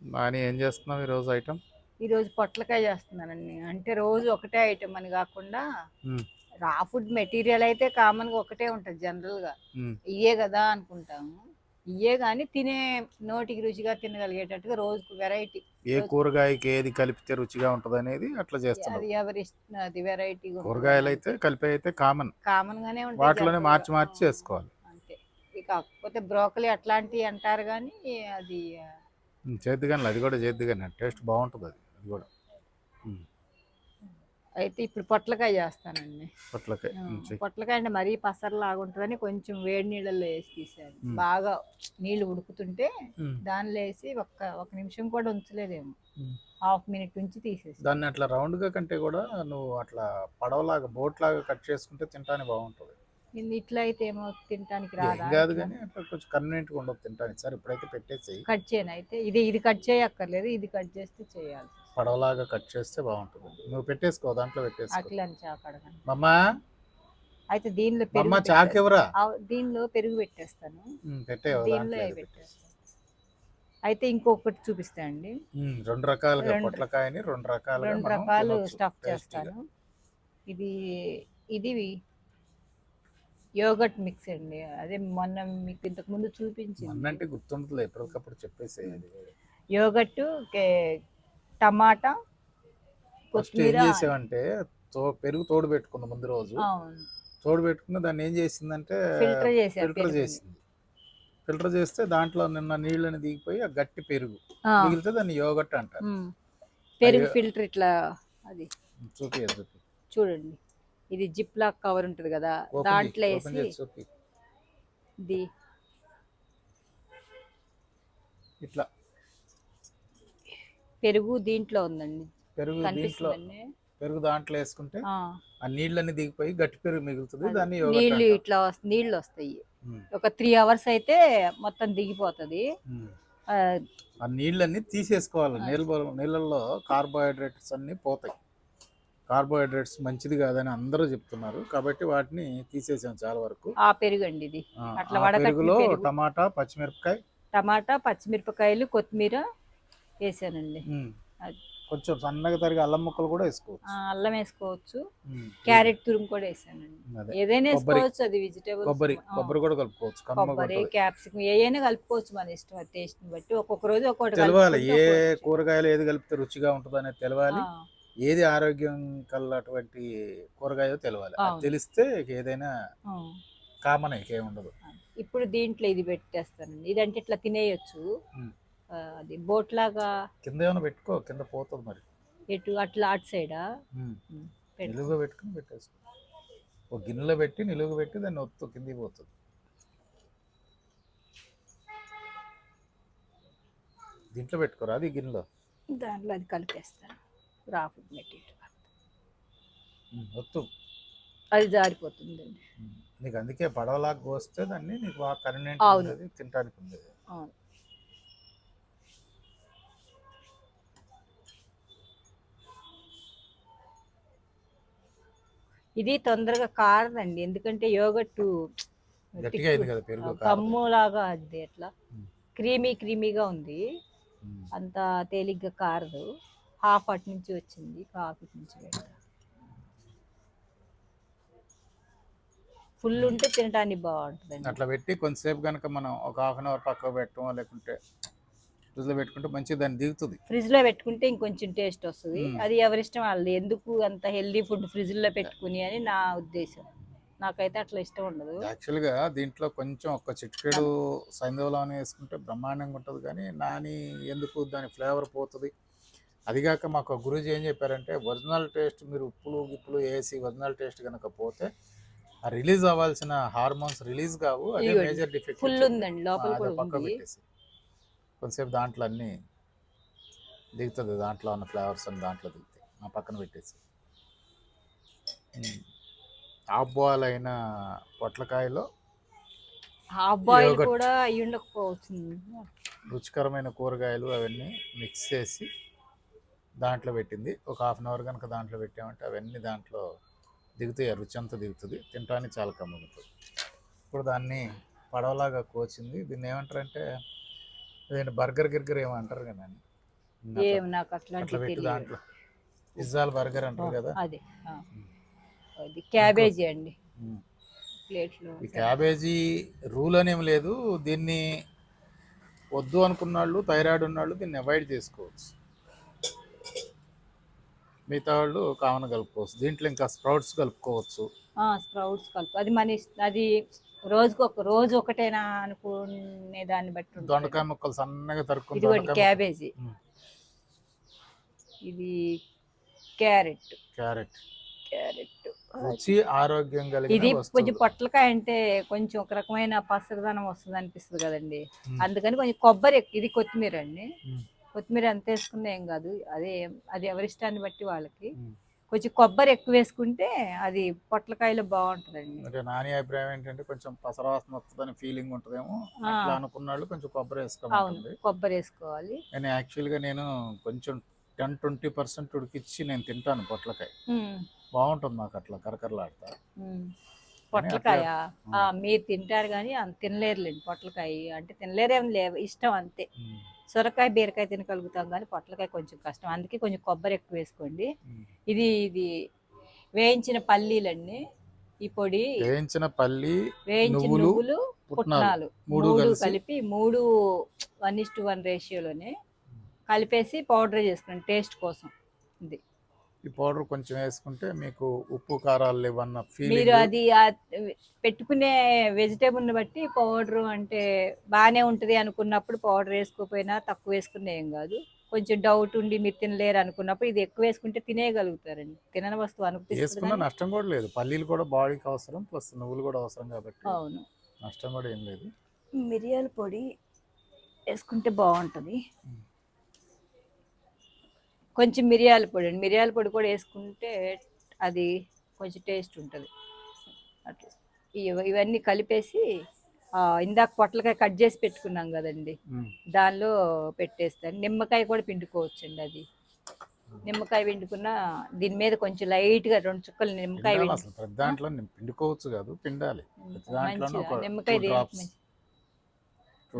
నాని ఏం చేస్తున్నావు ఈరోజు ఐటమ్ ఈరోజు పొట్లకాయ చేస్తున్నానండి. అంటే రోజు ఒకటే ఐటమ్ అని కాకుండా. రా ఫుడ్ మెటీరియల్ అయితే కామన్గా ఒకటే ఉంటుంది జనరల్గా ఇయ్యే కదా అనుకుంటాము. ఇయ్యే కానీ తినే నోటికి రుచిగా తినగలిగేటట్టుగా రోజుకు వెరైటీ ఏ కూరగాయకి ఏది కలిపితే రుచిగా ఉంటది అనేది అట్లా చేస్తున్నావు? అది ఎవరి అది వెరైటీ కూరగాయలు అయితే కలిపి అయితే కామన్. కామన్ గానే ఉంటాయి వాటిలోనే. మార్చి మార్చి చేసుకోవాలి. అంతే. కాకపోతే బ్రోకలీ అట్లాంటివి అంటారు కానీ అది కానీ అది కూడా కానీ టేస్ట్ బాగుంటుంది అది. అది కూడా. అయితే ఇప్పుడు పొట్లకాయ చేస్తానండి. పొట్లకాయ. పొట్లకాయ అంటే మరీ పసరలాగా ఉంటుందని కొంచెం వేడి నీళ్ళల్లో వేసి తీసాను. బాగా నీళ్ళు ఉడుకుతుంటే దానిలో వేసి ఒక్క ఒక నిమిషం కూడా ఉంచలేదేమో. హాఫ్ మినిట్ నుంచి తీసేసి. దాన్ని అట్లా రౌండ్గా కంటే కూడా నువ్వు అట్లా పడవలాగా బోట్ లాగా కట్ చేసుకుంటే తింటానికి బాగుంటుంది. ఇట్లా అయితే ఏమో తినడానికి రాదా కాదు కానీ అట్లా కొంచెం కన్వీనియంట్గా ఉండదు తింటానికి సార్ ఇప్పుడైతే పెట్టేసి కట్ చేయను అయితే. ఇది ఇది కట్ చేయక్కర్లేదు. ఇది కట్ చేస్తే చేయాలి. పడవలాగా కట్ చేస్తే బాగుంటుంది. నువ్వు పెట్టేసుకో దాంట్లో పెట్టేసుకో. అట్లా అని మమ్మా! అయితే దీనిలో పెరుగు చాకు పెట్టేస్తాను. ఎవరా? ఆ, దీనిలో పెరుగు పెట్టేస్తాను. దీనిలో. పెట్టేస్తాను అయితే ఇంకొకటి చూపిస్తా అండి. రెండు రకాలుగా పొట్లకాయని రెండు రకాలుగా రెండు రకాలు స్టఫ్. చేస్తాను. ఇది ఇది యోగట్ మిక్స్ అండి. అదే మొన్న మీకు ఇంతకు ముందు చూపించింది. మొన్నంటే గుర్తుండదు ఎప్పటికప్పుడు చెప్పేసి యోగట్ టమాటా ఫస్ట్ ఏం పెరుగు తోడు పెట్టుకుంది ముందు రోజు. తోడు పెట్టుకుని దాన్ని ఏం చేసిందంటే ఫిల్టర్. చేసింది. ఫిల్టర్ చేస్తే దాంట్లో నిన్న నీళ్ళని దిగిపోయి ఆ గట్టి పెరుగు మిగిలితే దాన్ని యోగట్ అంటారు. పెరుగు. ఫిల్టర్ ఇట్లా అది. చూపి చూడండి. ఇది జిప్ లాక్ కవర్ ఉంటుంది కదా దాంట్లో వేసి ఇది ఇట్లా. పెరుగు దీంట్లో ఉందండి. పెరుగు దీంట్లో పెరుగు దాంట్లో వేసుకుంటే ఆ, నీళ్ళని దిగిపోయి గట్టి పెరుగు మిగులుతుంది దాన్ని నీళ్ళు. ఇట్లా నీళ్ళు వస్తాయి. ఉమ్, ఒక త్రీ అవర్స్ అయితే మొత్తం దిగిపోతుంది. ఉమ్. ఆ, ఆ నీళ్ళన్నీ తీసేసుకోవాలి నీళ్ళ నీళ్ళల్లో కార్బోహైడ్రేట్స్ అన్నీ పోతాయి. కార్బోహైడ్రేట్స్ మంచిది కాదని అందరూ చెప్తున్నారు. కాబట్టి వాటిని తీసేసాం చాలా వరకు. ఆ పెరుగు అండి ఇది అట్లా పెరుగులో పెరుగు. టమాటా పచ్చిమిరపకాయ. టమాటా పచ్చిమిరపకాయలు కొత్తిమీర వేసానండి. కొంచెం సన్నగా తరిగి అల్లం ముక్కలు కూడా వేసుకోవచ్చు. అల్లం వేసుకోవచ్చు. క్యారెట్ తురుము కూడా వేసానండి. ఏదైనా. వేసుకోవచ్చు అది వెజిటేబుల్ కొబ్బరి. కొబ్బరి కూడా కలుపుకోవచ్చు. కొబ్బరి క్యాప్సికం ఏదైనా కలుపుకోవచ్చు మన ఇష్టం టేస్ట్ని బట్టి. ఒక్కొక్క రోజు ఒక్కొక్కటి తెలవాలి. ఏ. కూరగాయలు ఏది కలిపితే రుచిగా ఉంటుంది అనేది తెలవాలి ఏది ఆరోగ్యం కలటువంటి కూరగాయో తెలవాలి. అది. తెలిస్తే ఏదైనా. కామన్ ఇంకేం ఉండదు. ఇప్పుడు దీంట్లో ఇది పెట్టేస్తానండి. ఇదంటే ఇట్లా తినేయొచ్చు. అది బోట్ లాగా కింద ఏమైనా పెట్టుకో కింద పోతుంది మరి. ఎటు అట్లా అటు సైడా. నిలువుగా పెట్టుకుని పెట్టేసుకో. ఒక గిన్నెలో పెట్టి నిలువుగా పెట్టి దాన్ని ఒత్తు కిందికి పోతుంది. దీంట్లో పెట్టుకోరా అది గిన్నెలో? దాంట్లో అది కలిపేస్తాను. రా ఫుడ్ మెటీరియల్ ఉమ్, ఒత్తు అది జారిపోతుందండి. నీకు అందుకే పడవలాగా కోస్తే దాన్ని నీకు బాగా కన్వీనియంట్ అవును. ఉండేది తినడానికి ఉండేది అవును ఇది తొందరగా కారదండి ఎందుకంటే యోగట్టు గట్టిగా అయింది కదా పెరుగు కారదు. కమ్ము లాగా అది ఎట్లా. క్రీమీ క్రీమీగా ఉంది. అంత తేలిగ్గా కారదు హాఫ్ అటు నుంచి వచ్చింది హాఫ్ ఇటు నుంచి ఫుల్ ఉంటే తినడానికి బాగుంటుందండి. అట్లా పెట్టి కొంతసేపు కనుక మనం ఒక హాఫ్ అన్ అవర్ పక్కకు పెట్టడం లేకుంటే ఫ్రిడ్జ్లో పెట్టుకుంటే మంచిగా దాన్ని దిగుతుంది. ఫ్రిడ్జ్లో పెట్టుకుంటే ఇంకొంచెం టేస్ట్ వస్తుంది. అది ఎవరిష్టం వాళ్ళది. ఎందుకు అంత హెల్దీ ఫుడ్ ఫ్రిడ్జ్లో పెట్టుకుని అని నా ఉద్దేశం. నాకైతే అట్లా ఇష్టం ఉండదు. యాక్చువల్గా దీంట్లో కొంచెం ఒక చిటికెడు సైంధవలం వేసుకుంటే బ్రహ్మాండంగా ఉంటుంది కానీ నాని ఎందుకు దాని ఫ్లేవర్ పోతుంది? అదిగాక మాకు గురూజీ ఏం చెప్పారంటే ఒరిజినల్ టేస్ట్ మీరు ఉప్పులు గిప్పులు వేసి ఒరిజినల్ టేస్ట్ కనుక పోతే ఆ రిలీజ్ అవ్వాల్సిన హార్మోన్స్ రిలీజ్ కావు అదే. మేజర్ డిఫెక్ట్ ఫుల్ ఉందండి లోపల కూడా పక్క పెట్టేసి. కొంతసేపు దాంట్లో అన్ని దిగుతుంది దాంట్లో ఉన్న ఫ్లేవర్స్ అన్ని దాంట్లో దిగుతాయి ఆ పక్కన పెట్టేసి. హాఫ్ బాయిల్ అయిన పొట్లకాయలో హాఫ్ బాయిల్. కూడా అయ్యి ఉండకపోవచ్చు రుచికరమైన కూరగాయలు అవన్నీ మిక్స్ చేసి దాంట్లో పెట్టింది. ఒక హాఫ్ అన్ అవర్ కనుక దాంట్లో పెట్టామంటే అవన్నీ దాంట్లో దిగుతాయి రుచి అంతా దిగుతుంది. తినడానికి చాలా కమ్ముతుంది ఇప్పుడు దాన్ని పడవలాగా కోచింది. దీన్ని ఏమంటారంటే దీన్ని బర్గర్ గిర్గర్ ఏమంటారు కదా నాకు అట్లా పెట్టి దాంట్లో పిజ్జాలు బర్గర్ అంటారు కదా. అది. క్యాబేజీ అండి. ఈ క్యాబేజీ రూల్ అనేం లేదు. దీన్ని వద్దు అనుకున్న వాళ్ళు థైరాయిడ్ ఉన్నవాళ్ళు దీన్ని అవాయిడ్ చేసుకోవచ్చు. మిగతా వాళ్ళు కామన్ కలుపుకోవచ్చు. దీంట్లో ఇంకా స్ప్రౌట్స్ కలుపుకోవచ్చు. స్ప్రౌట్స్ కలుపు. అది మన అది రోజుకు ఒక రోజు ఒకటేనా అనుకునే దాన్ని బట్టి. దొండకాయ ముక్కలు సన్నగా ఇది దొండకాయ క్యాబేజీ. ఇది క్యారెట్. క్యారెట్. క్యారెట్. రుచి ఆరోగ్యం ఇది కలిగిన కొంచెం పొట్లకాయ అంటే కొంచెం ఒక రకమైన పసరదనం వస్తుంది అనిపిస్తుంది కదండి. అందుకని కొంచెం కొబ్బరి ఇది కొత్తిమీర అండి. కొత్తిమీర ఎంత వేసుకున్నా ఏం కాదు. అదే అది ఎవరిష్టాన్ని బట్టి వాళ్ళకి. కొంచెం కొబ్బరి ఎక్కువ వేసుకుంటే అది పొట్లకాయలో బాగుంటుందండి. అంటే నాని అభిప్రాయం ఏంటంటే కొంచెం పసరవాసన వస్తుందని ఫీలింగ్ ఉంటుందేమో. అట్లా అనుకున్న వాళ్ళు కొంచెం కొబ్బరి వేసుకోమంటుంది. కొబ్బరి వేసుకోవాలి. నేను యాక్చువల్గా నేను కొంచెం టెన్ ట్వంటీ పర్సెంట్ ఉడికిచ్చి నేను తింటాను పొట్లకాయ. బాగుంటుంది నాకు అట్లా కరకరలాడతా. పొట్లకాయ మీరు తింటారు కానీ తినలేరులేండి పొట్లకాయ. అంటే తినలేరేం లేవు ఇష్టం అంతే. సొరకాయ బీరకాయ తినగలుగుతాం కానీ పొట్లకాయ కొంచెం కష్టం. అందుకే కొంచెం కొబ్బరి ఎక్కువ వేసుకోండి. ఇది ఇది వేయించిన పల్లీలండి ఈ పొడి వేయించిన పల్లి వేయించిన నువ్వులు, పుట్నాలు మూడు కలిపి మూడు వన్ ఇస్ టు వన్ రేషియోలోనే కలిపేసి పౌడర్ చేసుకున్నాను టేస్ట్ కోసం ఇది. ఈ పౌడర్ కొంచెం వేసుకుంటే మీకు ఉప్పు కారాలు లేవన్న మీరు అది పెట్టుకునే వెజిటేబుల్ని బట్టి పౌడర్ అంటే బాగానే ఉంటుంది అనుకున్నప్పుడు పౌడర్ వేసుకోకపోయినా తక్కువ వేసుకున్నా ఏం కాదు. కొంచెం డౌట్ ఉండి మీరు తినలేరు అనుకున్నప్పుడు ఇది ఎక్కువ వేసుకుంటే తినేయగలుగుతారండి. తినని వస్తువు వేసుకున్న అనిపిస్తుంది నష్టం కూడా లేదు. పల్లీలు కూడా బాడీకి అవసరం ప్లస్ నువ్వులు కూడా అవసరం కాబట్టి అవును. నష్టం కూడా ఏం లేదు. మిరియాల పొడి వేసుకుంటే బాగుంటుంది. కొంచెం మిరియాల పొడి అండి. మిరియాల పొడి కూడా వేసుకుంటే అది కొంచెం టేస్ట్ ఉంటుంది. అట్లా. ఇవ- ఇవన్నీ కలిపేసి ఇందాక పొట్లకాయ కట్ చేసి పెట్టుకున్నాం కదండి. దానిలో పెట్టేస్తాను. నిమ్మకాయ కూడా పిండుకోవచ్చండి అది. నిమ్మకాయ పిండుకున్న దీని మీద కొంచెం లైట్గా రెండు చుక్కలు నిమ్మకాయ దాంట్లో పిండుకోవచ్చు కాదు పిండాలి. నిమ్మకాయ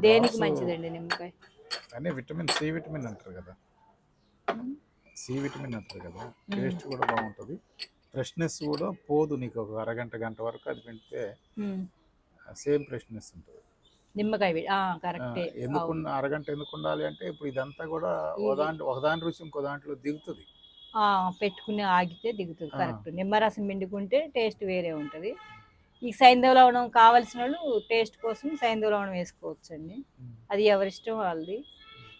దేనికి మంచిదండి నిమ్మకాయ? విటమిన్ సి విటమిన్ అంటారు కదా. సి విటమిన్ అంటారు కదా టేస్ట్ కూడా బాగుంటుంది. ఫ్రెష్నెస్ కూడా పోదు నీకు ఒక అరగంట గంట వరకు అది పెడితే మ్మ్. సేమ్ ఫ్రెష్నెస్ ఉంటుంది. నిమ్మకాయ ఎందుకు అరగంట ఎందుకు ఉండాలి అంటే ఇప్పుడు ఇదంతా కూడా ఒకదాంట్లో ఒకదాని రుచి ఇంకో దాంట్లో దిగుతుంది. ఆ, పెట్టుకుని ఆగితే దిగుతుంది. కరెక్ట్. నిమ్మరసం పిండుకుంటే టేస్ట్ వేరే ఉంటుంది. ఈ సైంధవ లవణం కావలసిన వాళ్ళు టేస్ట్ కోసం సైంధవ లవణం వేసుకోవచ్చు అండి అది ఎవరిష్టం వాళ్ళది?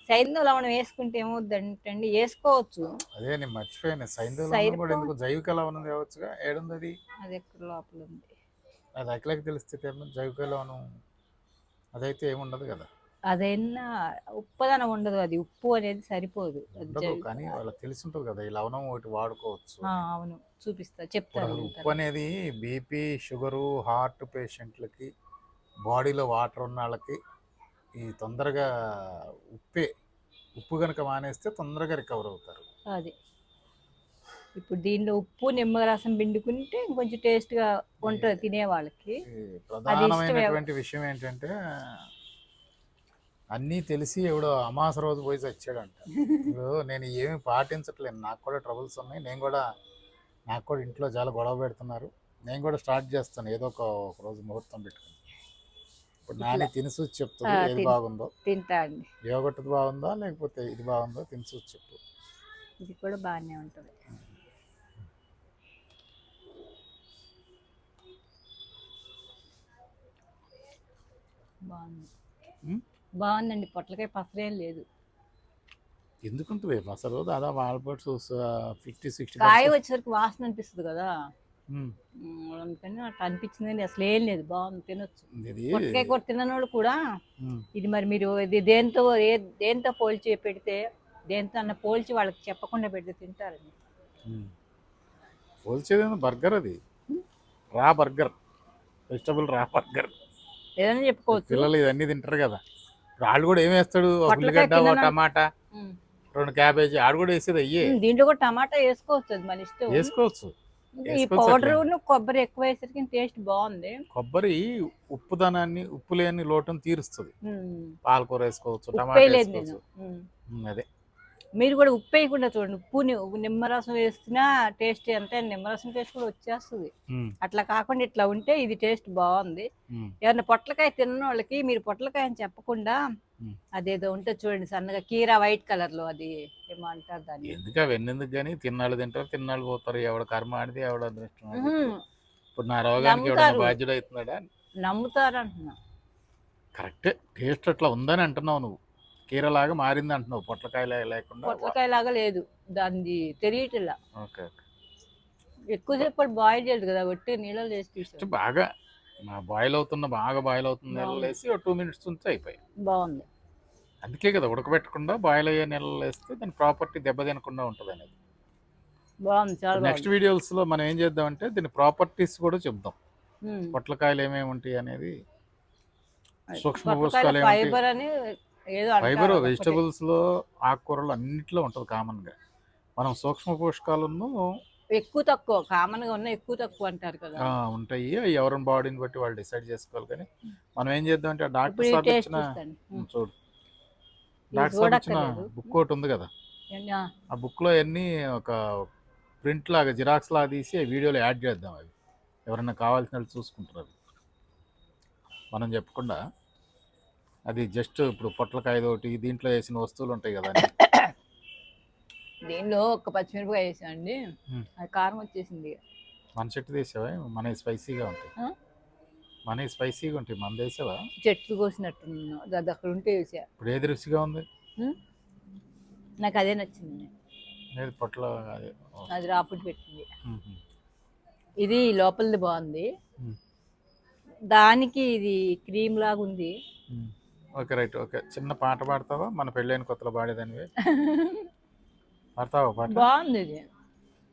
సైంధవ లవణం వేసుకుంటే ఏమవుద్దంటే అండి వేసుకోవచ్చు. అదే నేను మర్చిపోయాను. సైంధవ సైరపు- కూడా ఎందుకు? జైవిక లవణం తేవచ్చుగా ఏడుంది అది అది ఎక్కడ లోపల ఉంది అది అఖిలకి తెలిస్తే ఏమో జైవిక లవణం అదైతే ఏముండదు కదా? అదైనా ఉప్పదనం ఉండదు. అది ఉప్పు అనేది సరిపోదు. కానీ వాళ్ళకి తెలిసి ఉంటుంది కదా ఈ లవణం ఒకటి వాడుకోవచ్చు. అవును. చూపిస్తా. చెప్తాను ఉప్పు. అనేది బీపీ షుగరు హార్ట్ పేషెంట్లకి బాడీలో వాటర్ ఉన్న వాళ్ళకి ఈ తొందరగా ఉప్పే ఉప్పు కనుక మానేస్తే తొందరగా రికవర్ అవుతారు. అది. ఇప్పుడు దీనిలో ఉప్పు నిమ్మరసం పిండుకుంటే ఇంకొంచెం టేస్ట్గా ఉంటుంది తినే వాళ్ళకి. ప్రధానమైనటువంటి విషయం ఏంటంటే అన్నీ తెలిసి ఎవడో అమాస రోజు పోయి చచ్చాడంట. ఇప్పుడు నేను ఏమి పాటించట్లేను నాకు కూడా ట్రబుల్స్ ఉన్నాయి. నేను కూడా నాకు కూడా ఇంట్లో చాలా గొడవ పెడుతున్నారు. నేను కూడా స్టార్ట్ చేస్తాను. ఏదో ఒక రోజు ముహూర్తం పెట్టుకుని. నాని తినిసి చెప్తుంది ఏది బాగుందో. తింటా అండి. యోగట్టుది బాగుందా లేకపోతే ఇది బాగుందో తినిసి చెప్పు. ఇది కూడా బాగానే ఉంటుంది. బాగుంది? బాగుందండి పొట్లకాయ పసరేం లేదు. ఎందుకుంటుంది? అసలు దాదాపు ఆల్బర్ట్స్ ఫిఫ్టీ సిక్స్టీ కాయ వచ్చేసరికి వాసన అనిపిస్తుంది కదా. అందుకని అట్లా అనిపించింది అసలు ఏం లేదు. బాగుంది. తినొచ్చు. పొట్లకాయ కూర తినని వాళ్ళు కూడా ఇది మరి మీరు ఇది దేంతో ఏ దేంతో పోల్చి పెడితే దేంతో అన్న పోల్చి వాళ్ళకి చెప్పకుండా పెడితే తింటారండి. ఉమ్. పోల్చేదేమో బర్గర్ అది. రా బర్గర్. వెజిటబుల్ రా బర్గర్. ఏదైనా చెప్పుకోవచ్చు. పిల్లలు ఇవన్నీ తింటారు కదా. ఆడు కూడా ఏం వేస్తాడు? ఉల్లిగడ్డ? టమాటా. రెండు క్యాబేజీ ఆడు కూడా వేసేది అయ్యే. దీంట్లో కూడా టమాటా వేసుకోవచ్చు అది మన ఇష్టం. వేసుకోవచ్చు. ఈ పౌడర్ కొబ్బరి ఎక్కువ వేసరికి టేస్ట్ బాగుంది. కొబ్బరి ఉప్పుదనాన్ని ఉప్పు లేని లోటును తీరుస్తుంది. పాలకూర వేసుకోవచ్చు టమాటా అదే. మీరు కూడా ఉప్పు వేయకుండా చూడండి. ఉప్పు నిమ్మరసం వేసినా టేస్ట్ అంటే నిమ్మరసం టేస్ట్ కూడా వచ్చేస్తుంది. అట్లా కాకుండా ఇట్లా ఉంటే ఇది టేస్ట్ బాగుంది. ఎవరైనా పొట్లకాయ తిన్న వాళ్ళకి మీరు పొట్లకాయ అని చెప్పకుండా. అదేదో ఉంటే చూడండి సన్నగా కీరా వైట్ కలర్లో అది ఏమంటారు దాన్ని? ఎందుకు అవన్నీ ఎందుకు కానీ తిన్నాళ్ళు తింటారు తిన్నాళ్ళు పోతారు. ఎవడ కర్మ ఆడిది ఎవడ అదృష్టం. ఇప్పుడు నా రోగానికి నమ్ముతారు. బాధ్యుడు అవుతున్నాడా నమ్ముతారు అంటున్నా కరెక్టే. టేస్ట్ అట్లా ఉందని అంటున్నావు నువ్వు. కీరలాగా మారింది అంటున్నావు. పొట్లకాయ లేకుండా పొట్లకాయ లాగా లేదు. దాన్ని తెలియట్లా. ఓకే ఎక్కువసేపు బాయిల్ చేయదు కదా ఒట్టి నీళ్ళలో చేసి బాగా బాయిల్ అవుతున్న బాగా బాయిల్ నీళ్ళు బాగుంది. వేసి టూ మినిట్స్ ఉంటే అయిపోయి బాగుంది. అందుకే కదా ఉడకబెట్టకుండా బాయిల్ అయ్యే నీళ్ళు వేస్తే దాని ప్రాపర్టీ దెబ్బ తినకుండా ఉంటుంది అనేది బాగుంది చాలా నెక్స్ట్ వీడియోస్లో మనం ఏం చేద్దామంటే దీని ప్రాపర్టీస్ కూడా చెప్దాం. పొట్లకాయలు ఏమేమి ఉంటాయి అనేది సూక్ష్మ పోషకాలు? ఫైబర్ అని ఏదో ఫైబర్ అంటారు ఒకటి. వెజిటబుల్స్లో ఆకుకూరలు అన్నిట్లో ఉంటుంది కామన్గా మనం సూక్ష్మ పోషకాలను ఎక్కువ తక్కువ కామన్గా ఉన్న ఎక్కువ తక్కువ అంటారు కదా. ఉంటాయి. ఎవరి బాడీని బట్టి వాళ్ళు డిసైడ్ చేసుకోవాలి కానీ మనం ఏం చేద్దాం అంటే డాక్టర్ సార్ ఇచ్చిన. చూడు. బుక్ ఒకటి ఉంది కదా? ఆ, బుక్లో అన్ని ఒక ప్రింట్ లాగా జిరాక్స్ లాగా తీసి వీడియోలో యాడ్ చేద్దాం అవి ఎవరైనా కావాల్సిన వాళ్ళు చూసుకుంటారు అవి మనం చెప్పకుండా అది జస్ట్ ఇప్పుడు పొట్లకాయ ఒకటి దీంట్లో వేసిన వస్తువులు ఉంటాయి కదా. దీనిలో ఒక పచ్చిమిరపకాయ వేసానండి మ్మ్. అది కారం వచ్చేసింది మన చెట్టు తీసావా మన స్పైసీగా ఉంటాయి? మన స్పైసీగా ఉంటాయి మన వేసావా? చెట్లు కోసినట్టున్నా అది అక్కడ ఉంటే వేసా. ఇప్పుడు ఏది రుచిగా ఉంది. నాకు అదే నచ్చింది. పొట్ల అదే? రాపుడు పెట్టింది. ఇది లోపలిది బాగుంది. దానికి ఇది క్రీమ్ లాగా ఉంది. Okay right okay. చిన్న పాట పాడతావా? మన పెళ్ళైన కొత్తలో పాడేదానివి. పాడతావా పాట? బాగుంది ఇది.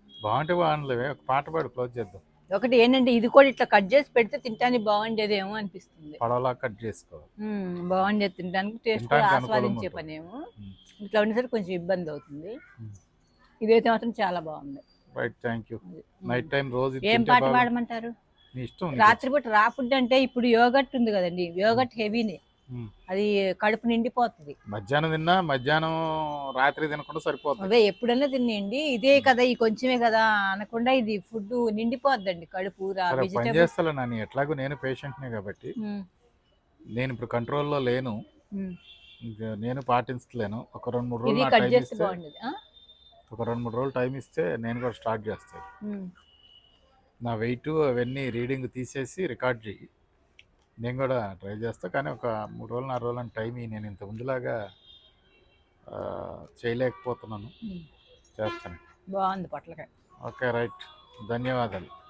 బాగుంటే బాగుండలేవే ఒక పాట పాడు క్లోజ్ చేద్దాం. ఒకటి ఏంటంటే ఇది కూడా ఇట్లా కట్ చేసి పెడితే తింటానికి బాగుండేదేమో అనిపిస్తుంది పడవలా కట్ చేసుకో మ్మ్, బాగుండేది తినడానికి టేస్ట్ ఆస్వాదించే. పనేమో మ్మ్. ఇట్లా ఉండేసరికి కొంచెం ఇబ్బంది అవుతుంది. ఇదైతే మాత్రం చాలా బాగుంది right thank you. Night time రోజు ఏం పాట పాడమంటారు. రాత్రిపూట రా ఫుడ్ అంటే ఇప్పుడు యోగట్ ఉంది కదండి యోగట్ హెవీనే. అది కడుపు నిండిపోతుంది. మధ్యాహ్నం తిన్నా మధ్యాహ్నం రాత్రి తినకుండా సరిపోతుంది అవే ఎప్పుడైనా తినేయండి ఇదే కదా ఈ కొంచెమే కదా అనకుండా ఇది ఫుడ్ నిండిపోద్దండి కడుపు సరే పని వెజిటేబుల్ చేస్తా నాని. ఎట్లాగో నేను పేషెంట్నే కాబట్టి నేను ఇప్పుడు కంట్రోల్లో లేను. ఇంకా నేను పాటించలేను. ఒక రెండు మూడు రోజులు టైం ఇస్తే? ఒక రెండు మూడు రోజులు టైం ఇస్తే నేను కూడా స్టార్ట్ చేస్తాను. నా వెయిట్ అవన్నీ రీడింగ్ తీసేసి రికార్డ్ చేయి నేను కూడా ట్రై చేస్తా. కానీ ఒక మూడు రోజులు నాలుగు రోజులు టైం. నేను ఇంత ముందులాగా చేయలేకపోతున్నాను. చేస్తాను. బాగుంది పొట్లకాయ. Okay right. ధన్యవాదాలు.